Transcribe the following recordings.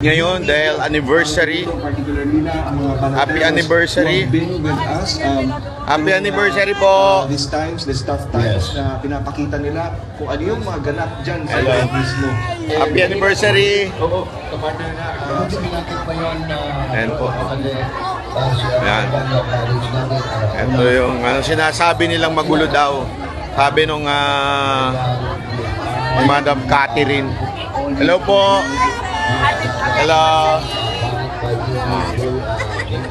Ngayon dahil anniversary, na Happy anniversary. happy anniversary uh, po! these times, these tough times na pinapakita nila kung ano yung mga ganap dyan sa Hello. mismo. Happy anniversary! Oo, kapartner na. uh, Ayan po. Ayan. Ito yung ano, sinasabi nilang magulo daw. Sabi nung ah, Madam Catherine. Hello po! Hello!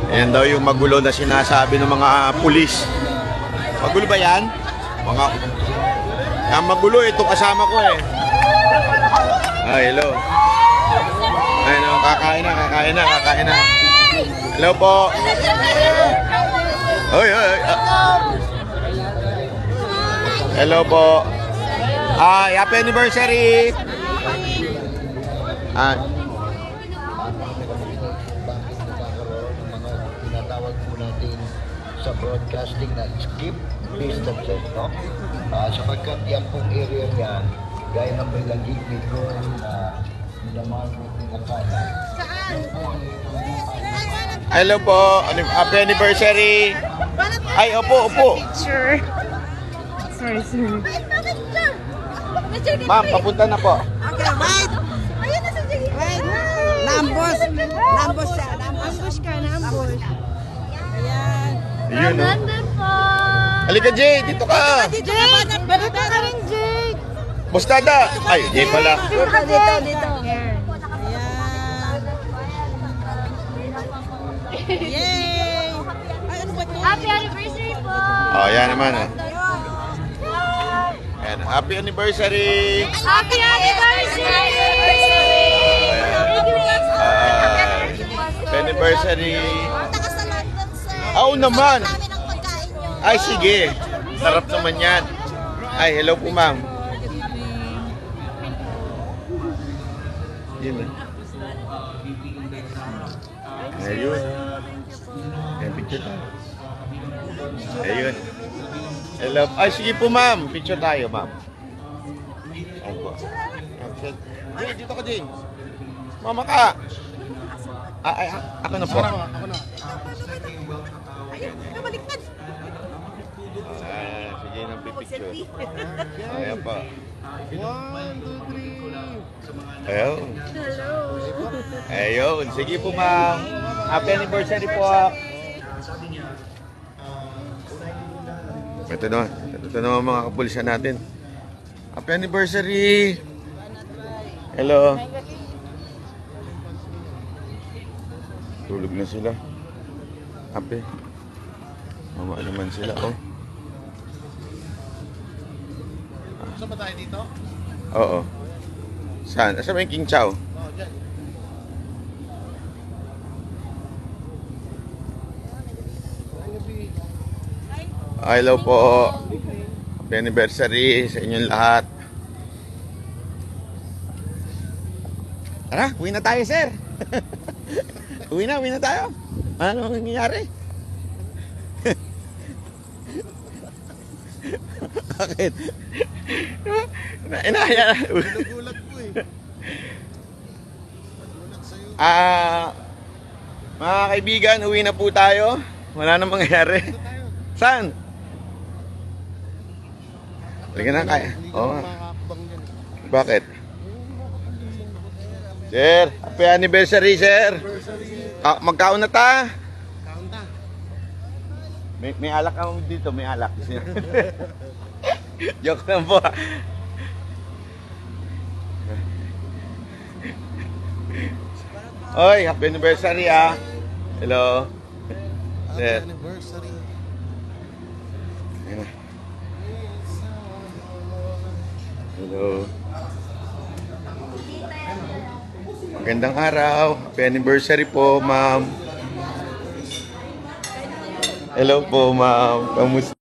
Ayan daw yung magulo na sinasabi ng mga pulis. Magulo ba yan? Mga... Ang magulo, ito kasama ko eh. Ah, hello. Ayun, oh, kakain na, kakain na, kakain na. Hello po. Oy, oy, oy. ah. Hello po. Ah, happy anniversary. Ah, mga tinatawag po natin sa broadcasting na skip distances, no? Ah, sapagkat yan pong area niya, gaya ng may lagig nito na minamahal po ng akala. hello po. Ano- Happy anniversary. Ay, opo, opo. Sure. Sorry, sorry. Ma'am, papunta na po. Okay, wait. Ayun na sa Jiggy. Wait. Lambos. Lambos siya. Ambush ka na, ambush. Ayan. Ayun, po. Halika, Jay. Dito ka. Dito ka? Dito ka rin, Jake. Bustada. Ay, Jay pala. Dito, dito, dito. Ayan. Yay! Ay, ano ba ito? Happy anniversary po. Oh, yan naman. Oh. Ayan, happy anniversary. Happy anniversary. Ah, anniversary. Taga. Oo naman. Ay, sige. Sarap naman yan. Ay, hello po, ma'am. Yun na. Ayun. Ayan, picture tayo. Ayun. Hello. Ay, sige po, ma'am. Picture tayo, ma'am. Ayun po. Jay, dito ka, Jay. Mama ka. Ah, ay, ah, ako na po. Ah, sige nang pipicture. Ayan pa. One, two, three. Ayun. Hello. Ayun. Sige po, ma'am. Happy anniversary po. Ito na. Ito na mga kapulisan natin. Happy anniversary. Hello. Tulog na sila. Happy. Mama naman sila, oh. Saan ba tayo dito? Oo. Saan? Saan ba yung King Chow? Oo, dyan. Hello po. Happy anniversary sa inyong lahat. Tara, uwi na tayo, sir. uwi na, uwi na tayo. Ano ang nangyayari? Bakit? Na- Inaya na. Nagulat po eh. Nagulat sa'yo. Ah, mga kaibigan, uwi na po tayo. Wala nang mangyayari. Saan? Halika na kaya. Oo. dyan. Bakit? Sir, happy anniversary, sir. Ah, magkaon na ta. Kaunta. May, may alak ako dito, may alak. Joke lang po. Oy, happy anniversary ah. Hello. Happy Sir. anniversary. Hello. Magandang araw. Happy anniversary po, ma'am. Hello po, ma'am. Kamusta?